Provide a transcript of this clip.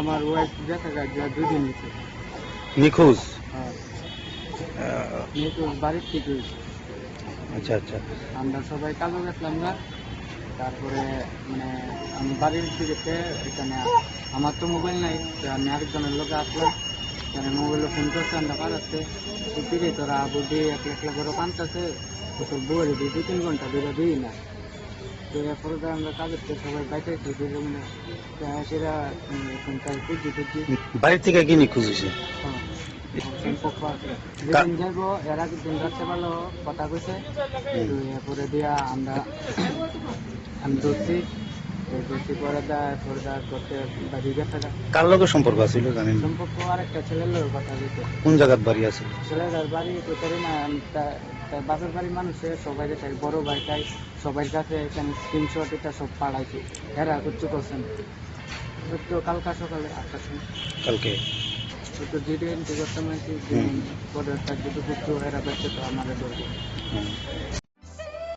আমার ওয়াইফ দেখা যায় যে দুই দিন হয়েছে নিখোঁজ? হ্যাঁ। যেহেতু বাড়ির থেকে। আচ্ছা আচ্ছা। আমরা সবাই কাজে গেছিলাম না। তারপরে মানে আমি বাড়ির দিকে এখানে আমার তো মোবাইল নাই আমি আরেকজনের লোকে আসলাম। এখানে মোবাইলে ফোন করছে আমরা পাঠাচ্ছে দিকে তোরা বুদ্ধি এক লাখ করে পান্তাছে। তোর বউরে দিই দুই তিন ঘণ্টা দুইটা দিই না। এরপরে তো আমরা কাজের থেকে সবাই বাইতে দুই মানে সেটা এখানকার খুঁজি খুঁজি বাড়ির থেকে কি নিখোঁজ হয়েছে? সম্পর্ক আছে। যেদিন যাইবো এর দিন রাত্রে ভালো কথা কইছে। এরপরে দিয়া আমরা আমি ধরছি। করতে। কার লগে সম্পর্ক আছিল জানেন? সম্পর্ক আরেকটা ছেলের লোক কথা কইছে কোন জায়গার বাড়ি আছে ছেলেটার বাড়ি তো করি না আমি তার বাপের বাড়ির মানুষের সবাই চাই বড় ভাই চাই সবার কাছে এখানে স্ক্রিনশট এটা সব পাড়াইছে এরা কিছু করছেন তো কালকা সকালে আটটার সময় কালকে তো যেটা এন্ট্রি করতাম আর কি হুম। পরে তার যদি কিছু এরা ব্যস্ত তো আমাদের ধরবো।